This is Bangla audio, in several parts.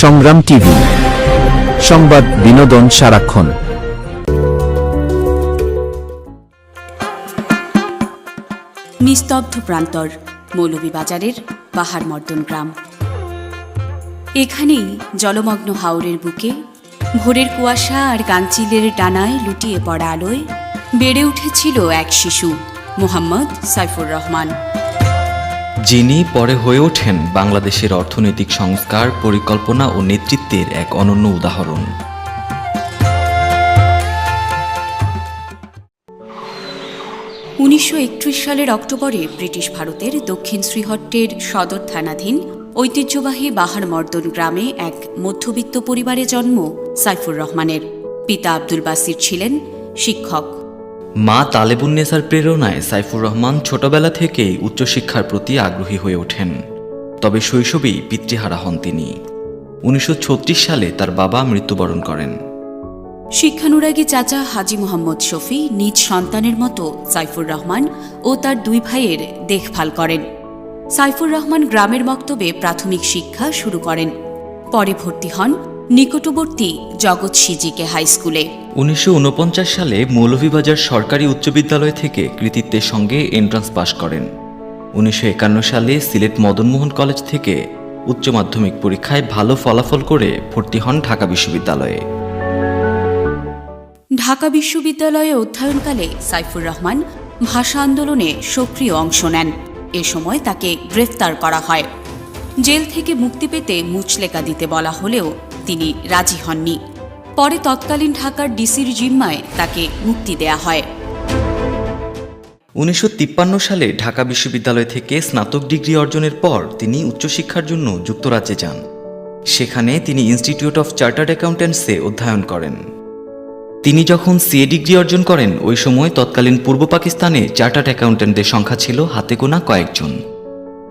সংগ্রাম টিভি। সংবাদ বিনোদন সারাক্ষণ। নিস্তব্ধ প্রান্তর, মৌলভীবাজারের পাহাড় মর্দন গ্রাম। এখানেই জলমগ্ন হাওরের বুকে, ভোরের কুয়াশা আর কাঞ্চিলের ডানায় লুটিয়ে পড়া আলোয় বেড়ে উঠেছিল এক শিশু, মোহাম্মদ সাইফুর রহমান। যিনি পরে হয়ে ওঠেন বাংলাদেশের অর্থনৈতিক সংস্কার, পরিকল্পনা ও নেতৃত্বের এক অনন্য উদাহরণ। উনিশশো একত্রিশ সালের অক্টোবরে ব্রিটিশ ভারতের দক্ষিণ শ্রীহট্টের সদর থানাধীন ঐতিহ্যবাহী বাহার মর্দন গ্রামে এক মধ্যবিত্ত পরিবারে জন্ম সাইফুর রহমানের। পিতা আব্দুল বাসির ছিলেন শিক্ষক। মা তালেবুন্নেসার প্রেরণায় সাইফুর রহমান ছোটবেলা থেকেই উচ্চশিক্ষার প্রতি আগ্রহী হয়ে ওঠেন। তবে শৈশবেই পিতৃহারা হন তিনি। উনিশশো ছত্রিশ সালে তার বাবা মৃত্যুবরণ করেন। শিক্ষানুরাগী চাচা হাজি মোহাম্মদ শফি নিজ সন্তানের মতো সাইফুর রহমান ও তার দুই ভাইয়ের দেখভাল করেন। সাইফুর রহমান গ্রামের মক্তবে প্রাথমিক শিক্ষা শুরু করেন। পরে ভর্তি হন নিকটবর্তী জগৎ সিজিকে হাই স্কুলে। উনিশশো ঊনপঞ্চাশ সালে মৌলভীবাজার সরকারি উচ্চ বিদ্যালয় থেকে কৃতিত্বের সঙ্গে এন্ট্রান্স পাশ করেন। উনিশশো একান্ন সালে সিলেট মদনমোহন কলেজ থেকে উচ্চ মাধ্যমিক পরীক্ষায় ভালো ফলাফল করে ভর্তি হন ঢাকা বিশ্ববিদ্যালয়ে। ঢাকা বিশ্ববিদ্যালয়ে অধ্যয়নকালে সাইফুর রহমান ভাষা আন্দোলনে সক্রিয় অংশ নেন। এ সময় তাকে গ্রেফতার করা হয়। জেল থেকে মুক্তি পেতে মুচলেকা দিতে বলা হলেও তিনি রাজি হননি। পরে তৎকালীন ঢাকার ডিসির জিম্মায় তাকে মুক্তি দেয়া হয়। উনিশশো তিপ্পান্ন সালে ঢাকা বিশ্ববিদ্যালয় থেকে স্নাতক ডিগ্রি অর্জনের পর তিনি উচ্চশিক্ষার জন্য যুক্তরাজ্যে যান। সেখানে তিনি ইনস্টিটিউট অফ চার্টার্ড অ্যাকাউন্ট্যান্টসে অধ্যয়ন করেন। তিনি যখন সিএ ডিগ্রি অর্জন করেন ওই সময় তৎকালীন পূর্ব পাকিস্তানে চার্টার্ড অ্যাকাউন্ট্যান্টদের সংখ্যা ছিল হাতে গোনা কয়েকজন।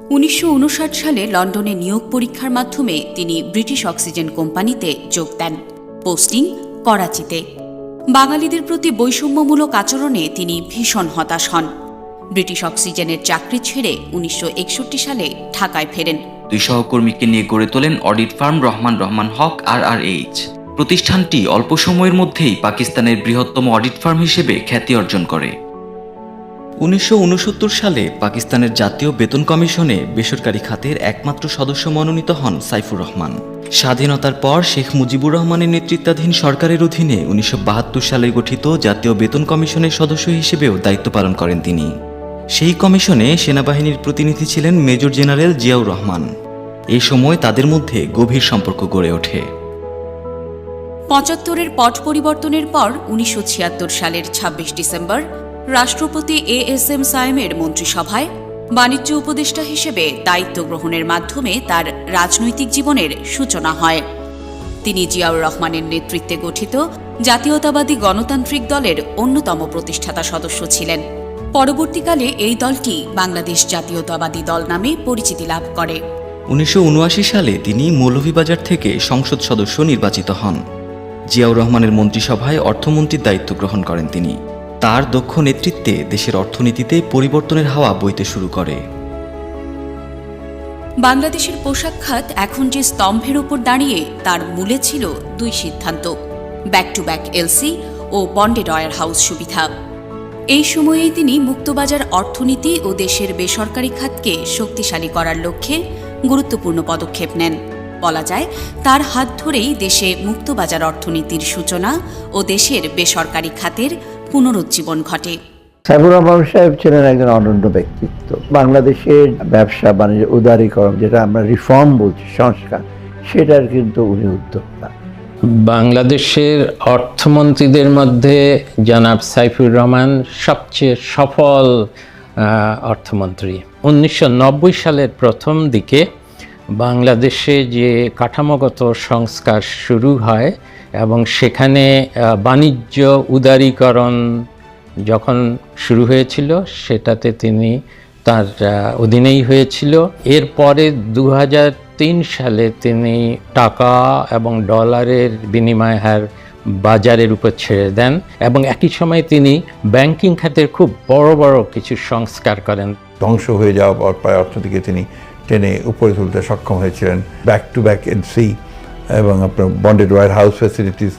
উনিশশো উনষাট সালে লন্ডনে নিয়োগ পরীক্ষার মাধ্যমে তিনি ব্রিটিশ অক্সিজেন কোম্পানিতে যোগ দেন। পোস্টিং করাচিতে। বাঙালিদের প্রতি বৈষম্যমূলক আচরণে তিনি ভীষণ হতাশ হন। ব্রিটিশ অক্সিজেনের চাকরি ছেড়ে উনিশশো একষট্টি সালে ঢাকায় ফেরেন। দুই সহকর্মীকে নিয়ে গড়ে তোলেন audit firm Rahman Rahman Haque R R H প্রতিষ্ঠানটি অল্প সময়ের মধ্যেই পাকিস্তানের বৃহত্তম অডিট ফার্ম হিসেবে খ্যাতি অর্জন করে। উনিশশো উনসত্তর সালে পাকিস্তানের জাতীয় বেতন কমিশনে বেসরকারি খাতের একমাত্র সদস্য মনোনীত হন সাইফুর রহমান। স্বাধীনতার পর শেখ মুজিবুর রহমানের নেতৃত্বাধীন সরকারের অধীনে উনিশশো বাহাত্তর সালে গঠিত জাতীয় বেতন কমিশনের সদস্য হিসেবেও দায়িত্ব পালন করেন তিনি। সেই কমিশনে সেনাবাহিনীর প্রতিনিধি ছিলেন মেজর জেনারেল জিয়াউর রহমান। এ সময় তাদের মধ্যে গভীর সম্পর্ক গড়ে ওঠে। পঁচাত্তরের পট পরিবর্তনের পর উনিশশো ছিয়াত্তর সালের ২৬ ডিসেম্বর রাষ্ট্রপতি এ এস এম সায়েমের মন্ত্রিসভায় বাণিজ্য উপদেষ্টা হিসেবে দায়িত্ব গ্রহণের মাধ্যমে তার রাজনৈতিক জীবনের সূচনা হয়। তিনি জিয়াউর রহমানের নেতৃত্বে গঠিত জাতীয়তাবাদী গণতান্ত্রিক দলের অন্যতম প্রতিষ্ঠাতা সদস্য ছিলেন। পরবর্তীকালে এই দলটি বাংলাদেশ জাতীয়তাবাদী দল নামে পরিচিতি লাভ করে। উনিশশো উনআশি সালে তিনি মৌলভীবাজার থেকে সংসদ সদস্য নির্বাচিত হন। জিয়াউর রহমানের মন্ত্রিসভায় অর্থমন্ত্রীর দায়িত্ব গ্রহণ করেন তিনি। তার দক্ষ নেতৃত্বে দেশের অর্থনীতিতে পরিবর্তনের হাওয়া বইতে শুরু করে। বাংলাদেশের পোশাক খাত এখন যে স্তম্ভের ওপর দাঁড়িয়ে, তার মূলে ছিল দুই সিদ্ধান্ত ব্যাক টু ব্যাক এলসি ও বন্ডেড ওয়ার হাউস সুবিধা। এই সময়েই তিনি মুক্তবাজার অর্থনীতি ও দেশের বেসরকারি খাতকে শক্তিশালী করার লক্ষ্যে গুরুত্বপূর্ণ পদক্ষেপ নেন। বলা যায়, তার হাত ধরেই দেশে মুক্তবাজার অর্থনীতির সূচনা ও দেশের বেসরকারি খাতের পুনরুজ্জীবন ঘটে। সাইফুর রহমান সাহেব ছিলেন একজন অনন্য ব্যক্তিত্ব। বাংলাদেশের ব্যবসা বাণিজ্য উদারীকরণ যেটা আমরা রিফর্ম বলছি সংস্কার সেটার কিন্তু উনি উদ্যোক্তা। বাংলাদেশের অর্থমন্ত্রীদের মধ্যে জনাব সাইফুর রহমান সবচেয়ে সফল অর্থমন্ত্রী। উনিশশো নব্বই সালের প্রথম দিকে বাংলাদেশে যে কাঠামোগত সংস্কার শুরু হয় এবং সেখানে বাণিজ্য উদারীকরণ যখন শুরু হয়েছিল, সেটাতে তিনি তার অধীনেই হয়েছিল। এরপরে দু তিন সালে তিনি টাকা এবং ডলারের বিনিময় হার বাজারের উপর ছেড়ে দেন এবং একই সময় তিনি ব্যাংকিং খাতের খুব বড় বড় কিছু সংস্কার করেন। ধ্বংস হয়ে যাওয়ার পর প্রায় অর্থনীতিকে তিনি টেনে উপরে তুলতে সক্ষম হয়েছিলেন। Back to back N C এবং আপনার বন্ডেড ওয়ার হাউস ফ্যাসিলিটিস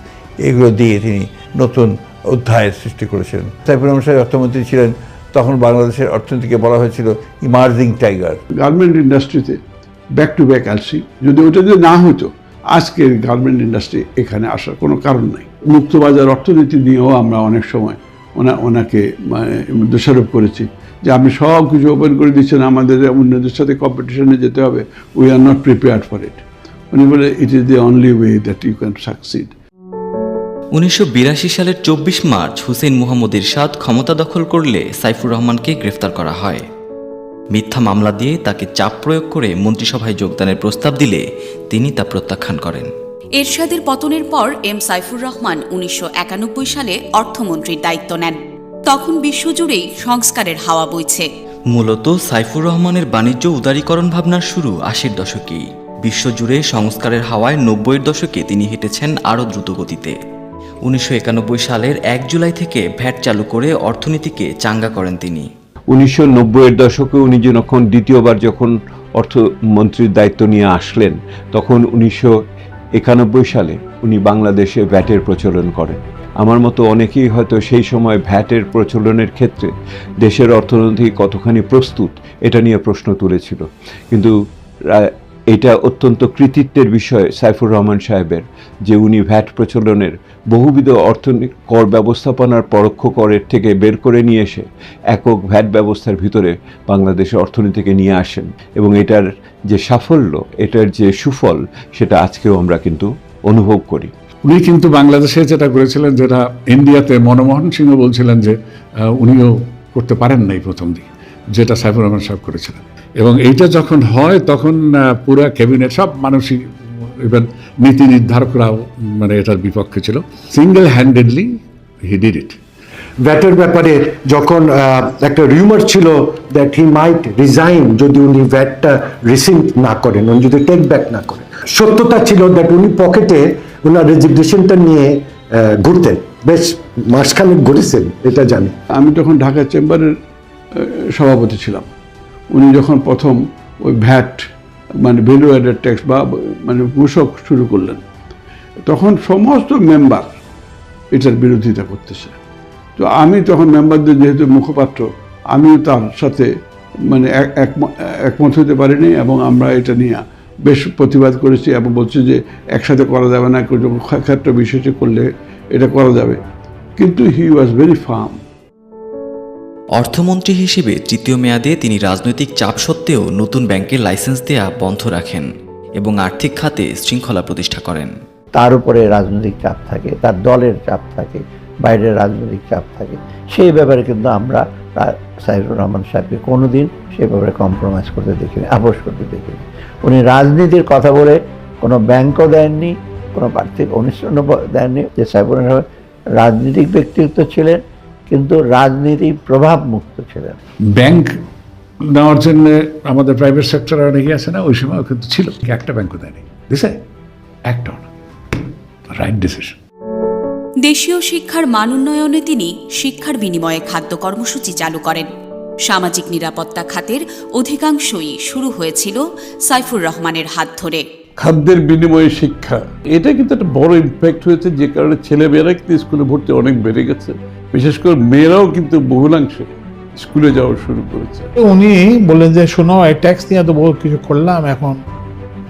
এগুলো দিয়ে তিনি নতুন অধ্যায়ের সৃষ্টি করেছিলেন। সাইফুর রহমান সাহেব অর্থমন্ত্রী ছিলেন, তখন বাংলাদেশের অর্থনীতিকে বলা হয়েছিল ইমার্জিং টাইগার গার্মেন্ট ইন্ডাস্ট্রিতে ব্যাক টু ব্যাক এলসি যদি ওটা যদি না হতো, আজকের গার্মেন্ট ইন্ডাস্ট্রি এখানে আসার কোনো কারণ নাই। মুক্তবাজার অর্থনীতি নিয়েও আমরা অনেক সময় ওনা, ওনাকে মানে দোষারোপ করেছি। যে আপনি সব কিছু ওপেন করে দিচ্ছেন আমাদের অন্যদের সাথে কম্পিটিশনে যেতে হবে we are not prepared for it উনি বলে it is the only way that you can succeed উনিশশো সালের চব্বিশ মার্চ হুসেন মুহাম্মদ ইরশাদ ক্ষমতা দখল করলে সাইফুর রহমানকে গ্রেফতার করা হয়। মিথ্যা মামলা দিয়ে তাকে চাপ প্রয়োগ করে মন্ত্রিসভায় যোগদানের প্রস্তাব দিলে তিনি তা প্রত্যাখ্যান করেন। এরশাদের পতনের পর এম সাইফুর রহমান উনিশশো একানব্বই সালে অর্থমন্ত্রীর দায়িত্ব নেন। তখন বিশ্বজুড়েই সংস্কারের হাওয়া বইছে। মূলত সাইফুর রহমানের বাণিজ্য উদারীকরণ ভাবনার শুরু আশির দশকেই বিশ্বজুড়ে সংস্কারের হাওয়ায় নব্বইয়ের দশকে তিনি হেঁটেছেন আরও দ্রুত গতিতে উনিশশো একানব্বই সালের এক জুলাই থেকে ভ্যাট চালু করে অর্থনীতিকে চাঙ্গা করেন তিনি। উনিশশো নব্বইয়ের দশকে উনি যখন দ্বিতীয়বার যখন অর্থমন্ত্রীর দায়িত্ব নিয়ে আসলেন তখন উনিশশো একানব্বই সালে উনি বাংলাদেশে ভ্যাটের প্রচলন করেন। আমার মতো অনেকেই হয়তো সেই সময় ভ্যাটের প্রচলনের ক্ষেত্রে দেশের অর্থনীতি কতখানি প্রস্তুত, এটা নিয়ে প্রশ্ন তুলেছিল। কিন্তু এটা অত্যন্ত কৃতিত্বের বিষয় সাইফুর রহমান সাহেবের, যে উনি ভ্যাট প্রচলনের বহুবিধ অর্থনৈতিক কর ব্যবস্থাপনার পরোক্ষ করের থেকে বের করে নিয়ে এসে একক ভ্যাট ব্যবস্থার ভিতরে বাংলাদেশের অর্থনীতিকে নিয়ে আসেন। এবং এটার যে সাফল্য, এটার যে সুফল, সেটা আজকেও আমরা কিন্তু অনুভব করি। উনি কিন্তু বাংলাদেশে যেটা করেছিলেন, যেটা ইন্ডিয়াতে মনমোহন সিংহ বলছিলেন যে উনিও করতে পারেন নাই প্রথম দিকে, যেটা সাইফুর রহমান সাহেব করেছিলেন। এবং এইটা যখন হয়, তখন পুরা ক্যাবিনেট সব মানুষই ইভেন নীতি নির্ধারকরাও মানে এটার বিপক্ষে ছিল। Single handedly he did it ভ্যাটের ব্যাপারে যখন একটা রিউমার ছিল দ্যাট হি মাইট রিজাইন যদি উনি ভ্যাটটা রিসিভ না করেন, উনি যদি টেক ব্যাক না করেন। সত্যতা ছিল দ্যাট উনি পকেটে ওনার রেজিগনেশনটা নিয়ে ঘুরতেন। বেশ মাসখানেক ঘুরেছেন, এটা জানি। আমি তখন ঢাকা চেম্বারের সভাপতি ছিলাম। উনি যখন প্রথম ওই ভ্যাট মানে ভ্যালু অ্যাডেড ট্যাক্স বা মানে মূসক শুরু করলেন, তখন সমস্ত মেম্বার এটার বিরোধিতা করতেছে। তো আমি তখন মেম্বারদের যেহেতু মুখপাত্র, আমিও তার সাথে মানে এক- একম- একমত হতে পারিনি এবং আমরা এটা নিয়ে বেশ প্রতিবাদ করেছি এবং বলছি যে একসাথে করা যাবে না কোনো ক্ষেত্র বিশেষে করলে এটা করা যাবে। কিন্তু হি ওয়াজ ভেরি ফার্ম অর্থমন্ত্রী হিসেবে তৃতীয় মেয়াদে তিনি রাজনৈতিক চাপ সত্ত্বেও নতুন ব্যাংকের লাইসেন্স দেয়া বন্ধ রাখেন এবং আর্থিক খাতে শৃঙ্খলা প্রতিষ্ঠা করেন। তার উপরে রাজনৈতিক চাপ থাকে তার দলের চাপ থাকে বাইরের রাজনৈতিক চাপ থাকে। সেই ব্যাপারে কিন্তু আমরা সাইফুর রহমান সাহেবকে কোনোদিন সেই ব্যাপারে কম্প্রোমাইজ করতে দেখিনি, আপোষ করতে দেখিনি। উনি রাজনীতির কথা বলে কোনো ব্যাংকও দেননি, কোনো প্রার্থী অনুষ্ঠানও দেননি। যে সাইফুর রহমান রাজনৈতিক ব্যক্তিত্ব ছিলেন, কিন্তু রাজনীতি প্রভাব মুক্ত ছিলেন। ব্যাংক নেওয়ার জন্য আমাদের প্রাইভেট সেক্টর অনেকে আছে না, ওই সময় কিন্তু ছিল। একটা ব্যাংকও দেয়নি। দিছে? একটাও না রাইট ডিসিশন দেশীয় শিক্ষার মান উন্নয়নে তিনি শিক্ষার বিনিময়ে খাদ্য কর্মসূচি চালু করেন। সামাজিক নিরাপত্তা খাতের অধিকাংশই শুরু হয়েছিল সাইফুর রহমানের হাত ধরে। খাদ্যের বিনিময়ে শিক্ষা এটা কিন্তু একটা বড় ইম্প্যাক্ট হয়েছে যে কারণে ছেলেমেয়েরা কিন্তু স্কুলে ভর্তি অনেক বেড়ে গেছে। বিশেষ করে মেয়েরাও কিন্তু বহুলাংশে স্কুলে যাওয়া শুরু করেছে। উনি বললেন যে শোনো এই ট্যাক্স নিয়ে তো বহু কিছু করলাম এখন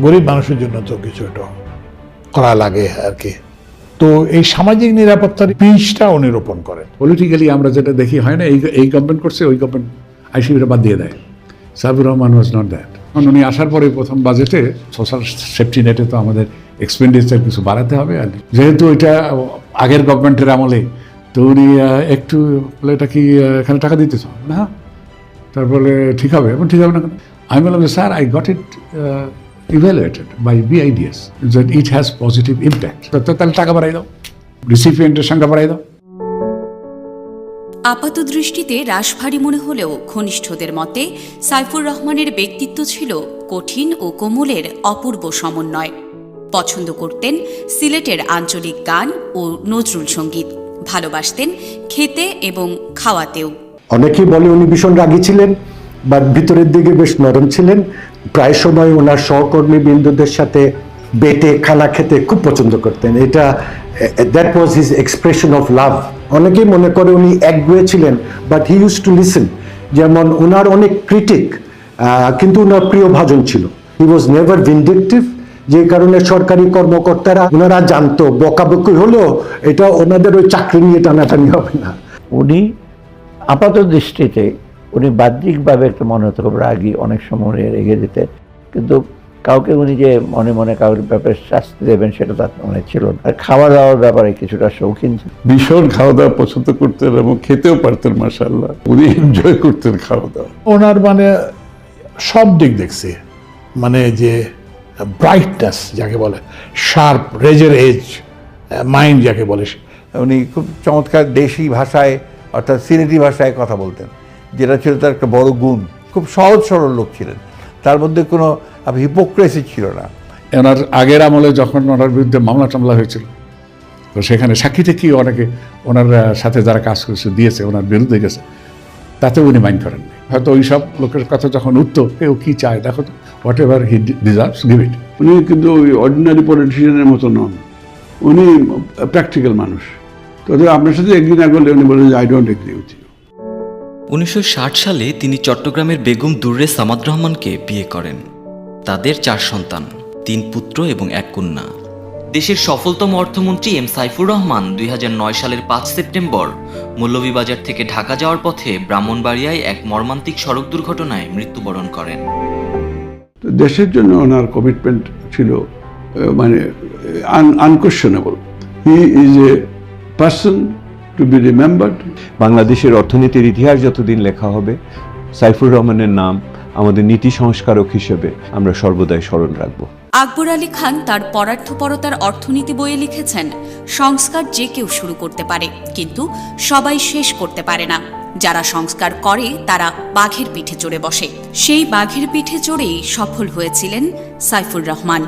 গরিব মানুষের জন্য তো কিছু একটা করা লাগে আর কি। তো এই সামাজিক নিরাপত্তার পিচটা উনি রোপণ করেন। পলিটিক্যালি আমরা যেটা দেখি, হয় না, এই এই গভর্নমেন্ট করছে, ওই গভর্নমেন্ট আইসিবিটা বাদ দিয়ে দেয়। Sabir Rahman was not that উনি আসার পরে প্রথম বাজেটে সোশ্যাল সেফটি নেটে তো আমাদের এক্সপেন্ডিচার কিছু বাড়াতে হবে, আর যেহেতু এটা আগের গভর্নমেন্টের আমলে, তো উনি একটু বলে এটা কি এখানে টাকা দিতে দিতেছ? না। তারপরে ঠিক হবে এবং ঠিক হবে না আমি বললাম যে, স্যার আই গট ইট তাহলে টাকা বাড়াই দাও। রিসিপিয়েন্টের সংখ্যা বাড়াই দাও। আপাত দৃষ্টিতে রাশভারী মনে হলেও ঘনিষ্ঠদের মতে সাইফুর রহমানের ব্যক্তিত্ব ছিল কঠিন ও কোমলের অপূর্ব সমন্বয়। পছন্দ করতেন সিলেটের আঞ্চলিক গান ও নজরুল সংগীত। ভালোবাসতেন খেতে এবং খাওয়াতেও। অনেকেই বলে উনি ভীষণ রাগী ছিলেন। বা ভিতরের দিকে বেশ নরম ছিলেন। প্রায় সময় ওনার সহকর্মী বিন্দুদের সাথে বেটে খানা খেতে খুব পছন্দ করতেন। এটা that was his expression of love অনেকেই মনে করে উনি একগুয়ে ছিলেন but he use to listen যেমন ওনার অনেক ক্রিটিক কিন্তু ওনার প্রিয় ভাজন ছিল। হি ওয়াজ নেভার ভিন্ডিকটিভ যে কারণে সরকারি কর্মকর্তারা ওনারা জানতো, বকাবকি হলেও এটা ওনাদের ওই চাকরি নিয়ে টানাটানি হবে না। উনি আপাত দৃষ্টিতে উনি বাহ্যিকভাবে একটা মনে হতো খুব রাগী অনেক সময় রেগে যেতেন। কিন্তু কাউকে উনি যে মনে মনে কাউর ব্যাপারে শাস্তি দেবেন সেটা তার মনে ছিল না। আর খাওয়া দাওয়ার ব্যাপারে কিছুটা শৌখিন ছিল ভীষণ খাওয়া দাওয়া পছন্দ করতেন এবং খেতেও পারতেন মাসাল্লাহ উনি এনজয় করতেন খাওয়া দাওয়া ওনার মানে সব দিক দেখছি। মানে যে ব্রাইটনেস যাকে বলে শার্প রেজের এজ মাইন্ড যাকে বলে। উনি খুব চমৎকার দেশি ভাষায় অর্থাৎ সিলেটি ভাষায় কথা বলতেন। যেটা ছিল তার একটা বড় গুণ। খুব সহজ সরল লোক ছিলেন। তার মধ্যে কোনো হিপোক্রেসি ছিল না। ওনার আগের আমলে যখন ওনার বিরুদ্ধে মামলা টামলা হয়েছিল তো সেখানে সাক্ষী থেকে অনেকে ওনার সাথে যারা কাজ করেছে দিয়েছে ওনার বিরুদ্ধে গেছে। তাতে উনি মাইন্ড করেননি হয়তো ওই সব লোকের কথা যখন উঠতো কেউ কী চায়? দেখো তো whatever he deserves give it উনি কিন্তু ওই অর্ডিনারি পলিটিশিয়ানের মতো নন। উনি প্র্যাকটিক্যাল মানুষ। তো আপনার সাথে এগ্রি না করলে উনি বলেন আই ডোন্ট এগ্রি উইথ উনিশশো ষাট সালে তিনি চট্টগ্রামের বেগম দুর্রে সামাদ রহমানকে বিয়ে করেন। তাদের চার সন্তান, তিন পুত্র এবং এক কন্যা। দেশের সফলতম অর্থমন্ত্রী এম সাইফুর রহমান দুই হাজার নয় সালের পাঁচ সেপ্টেম্বর মৌলভীবাজার থেকে ঢাকা যাওয়ার পথে ব্রাহ্মণবাড়িয়ায় এক মর্মান্তিক সড়ক দুর্ঘটনায় মৃত্যুবরণ করেন। দেশের জন্য ওনার কমিটমেন্ট ছিল মানে unquestionable he is a person to be remembered বাংলাদেশের অর্থনীতির ইতিহাস যতদিন লেখা হবে সাইফুর রহমানের নাম আমাদের নীতি সংস্কারক হিসেবে আমরা সর্বদাই স্মরণ রাখব। আকবর আলী খান তার পরার্থপরতার অর্থনীতি বইয়ে লিখেছেন সংস্কার যে কেউ শুরু করতে পারে কিন্তু সবাই শেষ করতে পারে না। যারা সংস্কার করে তারা বাঘের পিঠে চড়ে বসে। সেই বাঘের পিঠে চড়েই সফল হয়েছিলেন সাইফুর রহমান।